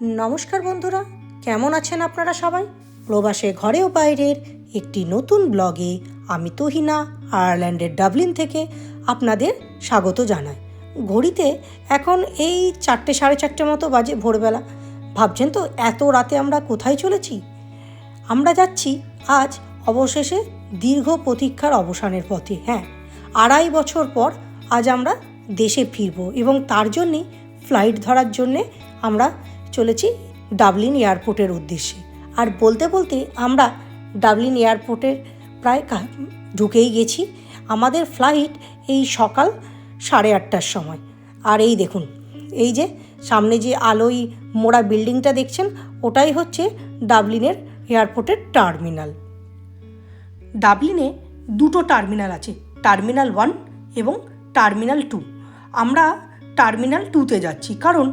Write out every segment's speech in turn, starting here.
নমস্কার বন্ধুরা, কেমন আছেন আপনারা সবাই? প্রবাসে ঘরে ও বাইরের একটি নতুন ব্লগে আমি তহিনা, আয়ারল্যান্ডের ডাবলিন থেকে আপনাদের স্বাগত জানাই। ঘড়িতে এখন এই চারটে সাড়ে চারটে মতো বাজে ভোরবেলা। ভাবছেন তো, এত রাতে আমরা কোথায় চলেছি? আমরা যাচ্ছি আজ অবশেষে দীর্ঘ প্রতীক্ষার অবসানের পথে হ্যাঁ আড়াই বছর পর আজ আমরা দেশে ফিরব এবং তার জন্যে ফ্লাইট ধরার জন্যে আমরা চলেছি ডাবলিন এয়ারপোর্টের উদ্দেশ্যে। আর বলতে বলতে আমরা ডাবলিন এয়ারপোর্টের প্রায় ঢুকেই গেছি। আমাদের ফ্লাইট এই সকাল সাড়ে আটটার সময়। আর এই দেখুন, এই যে সামনে যে আলোয় মোড়া বিল্ডিংটা দেখছেন, ওটাই হচ্ছে ডাবলিনের এয়ারপোর্টের টার্মিনাল। ডাবলিনে দুটো টার্মিনাল আছে, টার্মিনাল ওয়ান এবং টার্মিনাল টু। আমরা টার্মিনাল টুতে যাচ্ছি, কারণ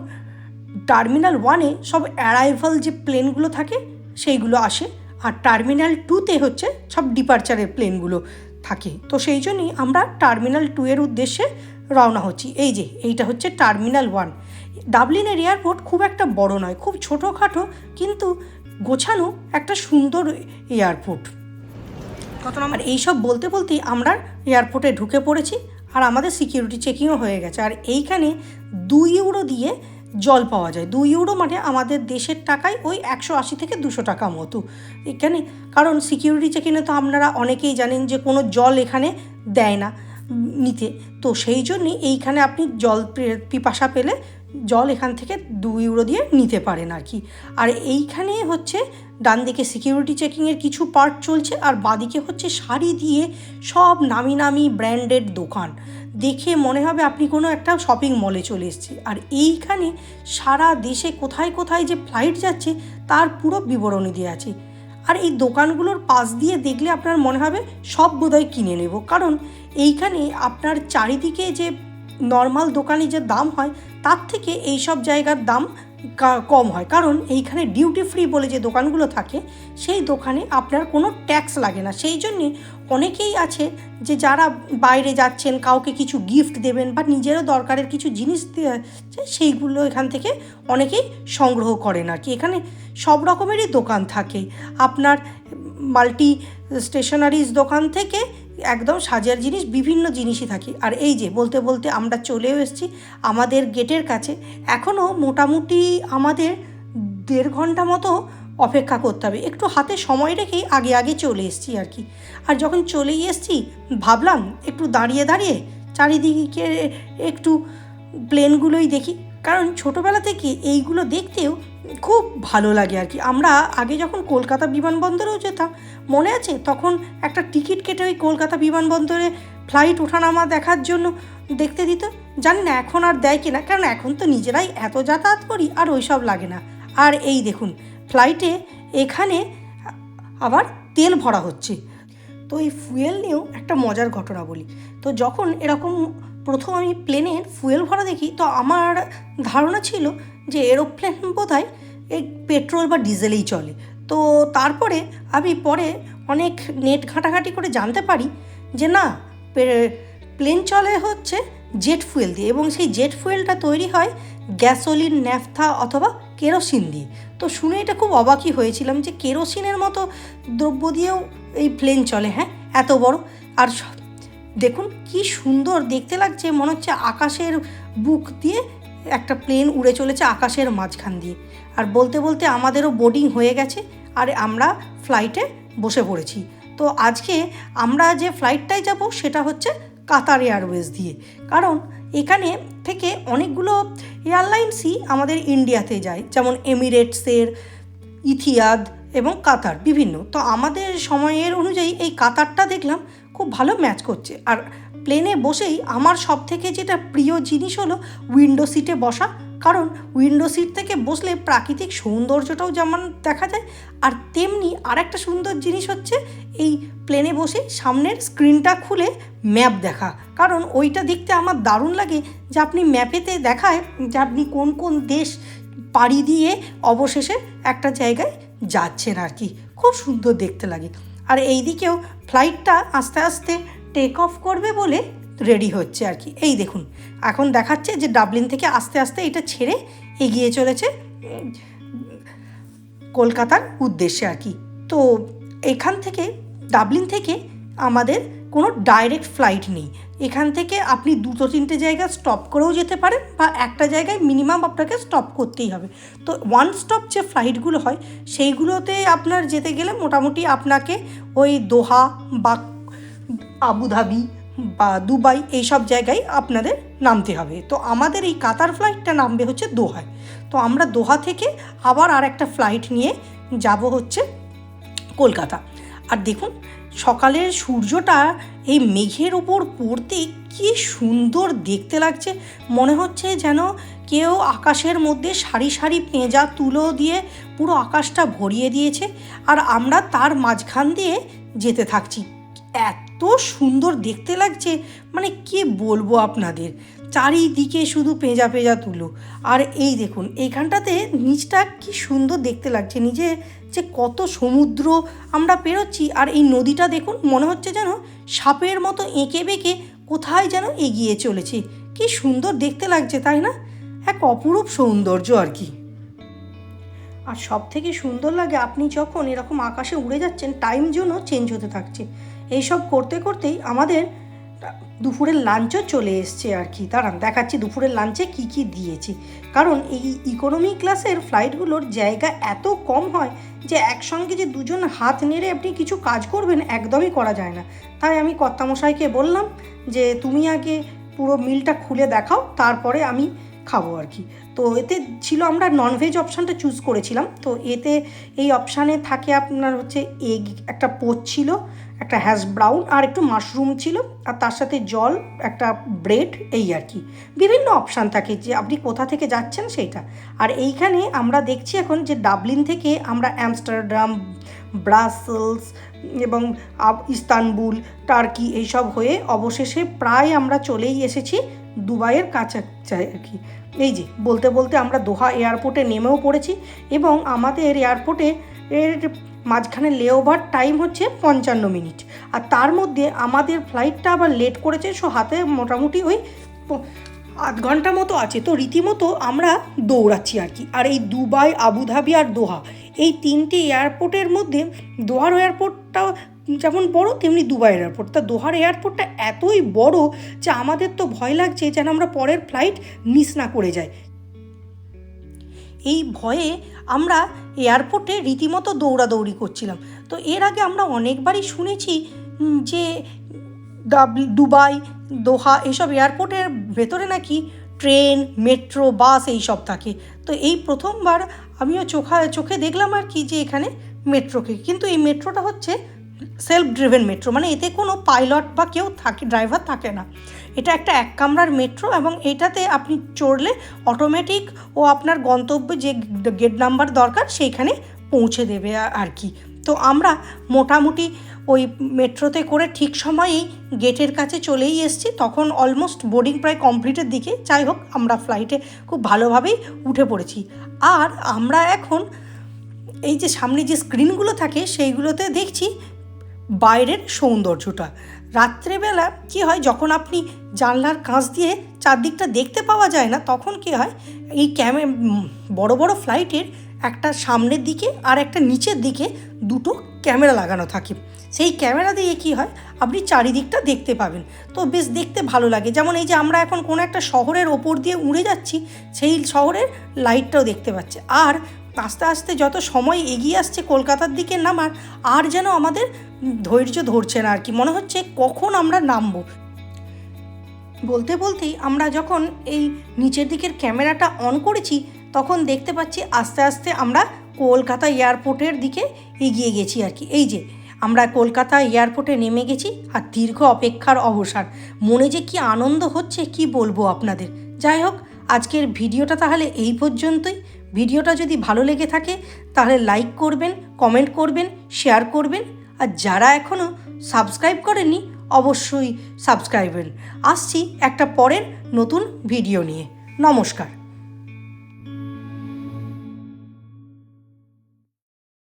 টার্মিনাল ওয়ানে সব অ্যারাইভাল যে প্লেনগুলো থাকে, সেইগুলো আসে। আর টার্মিনাল টুতে হচ্ছে সব ডিপারচারের প্লেনগুলো থাকে। তো সেই জন্যই আমরা টার্মিনাল টু এর উদ্দেশ্যে রওনা হচ্ছি। এই যে, এইটা হচ্ছে টার্মিনাল ওয়ান। ডাবলিনের এয়ারপোর্ট খুব একটা বড় নয়, খুব ছোটোখাটো, কিন্তু গোছানো একটা সুন্দর এয়ারপোর্ট। কত নম্বর? এইসব বলতে বলতেই আমরা এয়ারপোর্টে ঢুকে পড়েছি, আর আমাদের সিকিউরিটি চেকিংও হয়ে গেছে। আর এইখানে দুই ইউরো দিয়ে জল পাওয়া যায়। দুই ইউরো মানে আমাদের দেশের টাকায় ওই একশো আশি থেকে দুশো টাকা মতো। এখানে কারণ সিকিউরিটি চেকিংয়ে তো আপনারা অনেকেই জানেন যে কোনো জল এখানে দেয় না নিতে। তো সেই জন্যই এইখানে আপনি জল পিপাসা পেলে জল এখান থেকে দু ইউরো দিয়ে নিতে পারেন আর কি। আর এইখানে হচ্ছে ডান দিকে সিকিউরিটি চেকিংয়ের কিছু পার্ট চলছে আর বাদিকে হচ্ছে শাড়ি দিয়ে সব নামি নামি ব্র্যান্ডেড দোকান। দেখে মনে হবে আপনি কোনো একটা শপিং মলে চলে এসেছে আর এইখানে সারা দেশে কোথায় কোথায় যে ফ্লাইট যাচ্ছে, তার পুরো বিবরণী দেওয়া আছে। আর এই দোকানগুলোর পাশ দিয়ে দেখলে আপনার মনে হবে সব বোধহয় কিনে নেব। কারণ এইখানে আপনার চারিদিকে যে নর্মাল দোকানে যে দাম হয়, তার থেকে এই সব জায়গার দাম কম হয়। কারণ এইখানে ডিউটি ফ্রি বলে যে দোকানগুলো থাকে, সেই দোকানে আপনার কোনো ট্যাক্স লাগে না। সেই জন্যে অনেকেই আছে যে যারা বাইরে যাচ্ছেন, কাউকে কিছু গিফট দেবেন বা নিজেরও দরকারের কিছু জিনিস সেইগুলো এখান থেকে অনেকেই সংগ্রহ করেন আর কি। এখানে সব রকমেরই দোকান থাকে। আপনার মাল্টি স্টেশনারিজ দোকান থেকে একদম সাজার জিনিস, বিভিন্ন জিনিসই থাকে। আর এই যে বলতে বলতে আমরা চলেও এসেছি আমাদের গেটের কাছে। এখনও মোটামুটি আমাদের দেড় ঘণ্টা মতো অপেক্ষা করতে হবে। একটু হাতে সময় রেখেই আগে আগে চলে এসেছি আর কি। আর যখন চলেই এসেছি, ভাবলাম একটু দাঁড়িয়ে দাঁড়িয়ে চারিদিকে একটু প্লেনগুলোই দেখি। কারণ ছোটোবেলা থেকে এইগুলো দেখতেও খুব ভালো লাগে আর কি। আমরা আগে যখন কলকাতা বিমানবন্দরেও যেতাম, মনে আছে? তখন একটা টিকিট কেটে ওই কলকাতা বিমানবন্দরে ফ্লাইট ওঠানামা দেখার জন্য দেখতে দিত। জানি না এখন আর দেয় কিনা, কারণ এখন তো নিজেরাই এত যাতায়াত করি আর ওইসব লাগে না। আর এই দেখুন ফ্লাইটে এখানে আবার তেল ভরা হচ্ছে। তো এই ফুয়েল নিয়েও একটা মজার ঘটনা বলি। তো যখন এরকম প্রথম আমি প্লেনের ফুয়েল ভরা দেখি, তো আমার ধারণা ছিল যে এরোপ্লেন বোধ হয় এই পেট্রোল বা ডিজেলেই চলে। তো তারপরে আমি পরে অনেক নেট ঘাঁটাঘাঁটি করে জানতে পারি যে না প্লেন চলে হচ্ছে জেট ফুয়েল দিয়ে এবং সেই জেট ফুয়েলটা তৈরি হয় গ্যাসোলিন ন্যাফথা অথবা কেরোসিন দিয়ে। তো শুনে এটা খুব অবাকই হয়েছিলাম যে কেরোসিনের মতো দ্রব্য দিয়েও এই প্লেন চলে হ্যাঁ? এত বড়। আর দেখুন কি সুন্দর, দেখতে লাগছে, মনে হচ্ছে আকাশের বুক দিয়ে একটা প্লেন উড়ে চলেছে আকাশের মাঝখান দিয়ে। আর বলতে বলতে আমাদেরও বোর্ডিং হয়ে গেছে, আর আমরা ফ্লাইটে বসে পড়েছি। তো আজকে আমরা যে ফ্লাইটটায় যাব সেটা হচ্ছে কাতার এয়ারওয়েজ দিয়ে। কারণ এখানে থেকে অনেকগুলো এয়ারলাইন্সই আমাদের ইন্ডিয়াতে যায়, যেমন এমিরেটসের ইথিয়াদ এবং কাতার বিভিন্ন। তো আমাদের সময়ের অনুযায়ী এই কাতারটা দেখলাম খুব ভালো ম্যাচ করছে। আর প্লেনে বসেই আমার সব থেকে যেটা প্রিয় জিনিস হলো উইন্ডো সিটে বসা। কারণ উইন্ডো সিট থেকে বসলে প্রাকৃতিক সৌন্দর্যটাও যেমন দেখা যায়, আর তেমনি আরেকটা সুন্দর জিনিস হচ্ছে এই প্লেনে বসে সামনের স্ক্রিনটা খুলে ম্যাপ দেখা। কারণ ওইটা দেখতে আমার দারুণ লাগে যে আপনি ম্যাপেতে দেখায় যে আপনি কোন কোন দেশ পাড়ি দিয়ে অবশেষে একটা জায়গায় যাচ্ছেন আর কি। খুব সুন্দর দেখতে লাগে। আর এই দিকেও ফ্লাইটটা আস্তে আস্তে টেক অফ করবে বলে রেডি হচ্ছে আর কি। এই দেখুন, এখন দেখাচ্ছে যে ডাবলিন থেকে আস্তে আস্তে এটা ছেড়ে এগিয়ে চলেছে কলকাতার উদ্দেশ্যে আর কি। তো এখান থেকে ডাবলিন থেকে আমাদের কোনো ডাইরেক্ট ফ্লাইট নেই। এখান থেকে আপনি দুটো তিনটে জায়গা স্টপ করেও যেতে পারেন বা একটা জায়গায় মিনিমাম আপনাকে স্টপ করতেই হবে। তো ওয়ান স্টপ যে ফ্লাইটগুলো হয়, সেইগুলোতে আপনার যেতে গেলে মোটামুটি আপনাকে ওই দোহা বা আবুধাবি বা দুবাই এইসব জায়গায় আপনাদের নামতে হবে। তো আমাদের এই কাতার ফ্লাইটটা নামবে হচ্ছে দোহায়। তো আমরা দোহা থেকে আবার আর একটা ফ্লাইট নিয়ে যাব হচ্ছে কলকাতা। আর দেখুন সকালের সূর্যটা এই মেঘের ওপর পড়তে কি সুন্দর দেখতে লাগছে। মনে হচ্ছে যেন কেউ আকাশের মধ্যে সারি সারি পেঁজা তুলো দিয়ে পুরো আকাশটা ভরিয়ে দিয়েছে। আর আমরা তার মাঝখান দিয়ে যেতে থাকছি। এত সুন্দর দেখতে লাগছে। মানে কি বলব আপনাদের? চারিদিকে শুধু পেঁজা পেঁজা তুলো। আর এই দেখুন, এইখানটাতে নিচটা কি সুন্দর দেখতে লাগছে। নিজে যে কত সমুদ্র আমরা পেরোচ্ছি, আর এই নদীটা দেখুন, মনে হচ্ছে যেন সাপের মতো এঁকে বেঁকে কোথায় যেন এগিয়ে চলেছে। কি সুন্দর দেখতে লাগছে, তাই না? এক অপরূপ সৌন্দর্য আর কি। আর সব থেকে সুন্দর লাগে, আপনি যখন এরকম আকাশে উড়ে যাচ্ছেন টাইম জোনও চেঞ্জ হতে থাকছে। এইসব করতে করতেই আমাদের দুপুরের লাঞ্চও চলে এসছে আর কি। দাঁড়ান, দেখাচ্ছি দুপুরের লাঞ্চে কি কি দিয়েছি। কারণ এই ইকোনমি ক্লাসের ফ্লাইটগুলোর জায়গা এত কম হয় যে একসঙ্গে যে দুজন হাত নেড়ে আপনি কিছু কাজ করবেন একদমই করা যায় না। তাই আমি কর্তামশাইকে বললাম যে, তুমি আগে পুরো মিলটা খুলে দেখাও, তারপরে আমি খাব আর কি। তো এতে ছিল আমরা ননভেজ অপশানটা চুজ করেছিলাম। তো এতে এই অপশানে থাকে আপনার হচ্ছে এগ একটা পোচ ছিল, একটা হ্যাশ ব্রাউন আর একটু মাশরুম ছিল আর তার সাথে জল, একটা ব্রেড এই আর কি। বিভিন্ন অপশান থাকে যে আপনি কোথা থেকে যাচ্ছেন সেইটা। আর এইখানে আমরা দেখছি এখন যে ডাবলিন থেকে আমরা অ্যামস্টারডাম ব্রাসেলস এবং ইস্তানবুল টার্কি এইসব হয়ে অবশেষে প্রায় আমরা চলেই এসেছি। দুবাইয়ের কাছাকাছি আর কি। এই যে, বলতে বলতে আমরা দোহা এয়ারপোর্টে নেমেও পড়েছি এবং আমাদের এয়ারপোর্টে এর মাঝখানে লেওভার টাইম হচ্ছে পঞ্চান্ন মিনিট। আর তার মধ্যে আমাদের ফ্লাইটটা আবার লেট করেছে, সো হাতে মোটামুটি ওই আধ ঘণ্টা মতো আছে। তো রীতিমতো আমরা দৌড়াচ্ছি আর কি। আর এই দুবাই, আবুধাবি আর দোহা, এই তিনটি এয়ারপোর্টের মধ্যে দোহার এয়ারপোর্টটা যেমন বড়, তেমনি দুবাই এয়ারপোর্ট তা দোহার এয়ারপোর্টটা এতই বড় যে আমাদের তো ভয় লাগছে যেন আমরা পরের ফ্লাইট মিস না করে যাই। এই ভয়ে আমরা এয়ারপোর্টে রীতিমতো দৌড়াদৌড়ি করছিলাম। তো এর আগে আমরা অনেকবারই শুনেছি যে দুবাই, দোহা এসব এয়ারপোর্টের ভেতরে নাকি ট্রেন মেট্রো বাস এইসব থাকে। তো এই প্রথমবার আমিও চোখা, চোখে দেখলাম আর কি যে এখানে মেট্রোকে কিন্তু এই মেট্রোটা হচ্ছে সেলফ ড্রিভেন মেট্রো মানে এতে কোনো পাইলট বা কেউ থাকে ড্রাইভার থাকে না। এটা একটা এক কামরার মেট্রো এবং এটাতে আপনি চড়লে অটোমেটিক ও আপনার গন্তব্যে যে গেট নাম্বার দরকার, সেইখানে পৌঁছে দেবে আর কি। তো আমরা মোটামুটি ওই মেট্রোতে করে ঠিক সময়েই গেটের কাছে চলেই এসেছি। তখন অলমোস্ট বোর্ডিং প্রায় কমপ্লিটের দিকে। যাই হোক, আমরা ফ্লাইটে খুব ভালোভাবেই উঠে পড়েছি। আর আমরা এখন এই যে সামনে যে স্ক্রিনগুলো থাকে, সেইগুলোতে দেখছি বাইরের সৌন্দর্যটা। রাত্রেবেলা কি হয়, যখন আপনি জানলার কাঁচ দিয়ে চারদিকটা দেখতে পাওয়া যায় না, তখন কি হয়, এই ক্যামে বড় বড় ফ্লাইটের একটা সামনের দিকে আর একটা নিচের দিকে দুটো ক্যামেরা লাগানো থাকে। সেই ক্যামেরা দিয়ে কি হয়, আপনি চারিদিকটা দেখতে পাবেন। তো বেশ দেখতে ভালো লাগে। যেমন এই যে আমরা এখন কোনো একটা শহরের ওপর দিয়ে উড়ে যাচ্ছি, সেই শহরের লাইটটাও দেখতে পাচ্ছে। আর আস্তে আস্তে যত সময় এগিয়ে আসছে কলকাতার দিকে নামার, আর যেন আমাদের ধৈর্য ধরছে না আর কি। মনে হচ্ছে কখন আমরা নামবো। বলতে বলতেই আমরা যখন এই নিচের দিকের ক্যামেরাটা অন করেছি, তখন দেখতে পাচ্ছি আস্তে আস্তে আমরা কলকাতা এয়ারপোর্টের দিকে এগিয়ে গেছি আর কি। এই যে, আমরা কলকাতা এয়ারপোর্টে নেমে গেছি আর দীর্ঘ অপেক্ষার অবসান। মনে যে কি আনন্দ হচ্ছে, কি বলব আপনাদের? যাই হোক, আজকের ভিডিওটা তাহলে এই পর্যন্তই। ভিডিওটা যদি ভালো লেগে থাকে, তাহলে লাইক করবেন কমেন্ট করবেন শেয়ার করবেন। আর যারা এখনও সাবস্ক্রাইব করেননি, অবশ্যই সাবস্ক্রাইবেন আসছি একটা পরের নতুন ভিডিও নিয়ে। নমস্কার।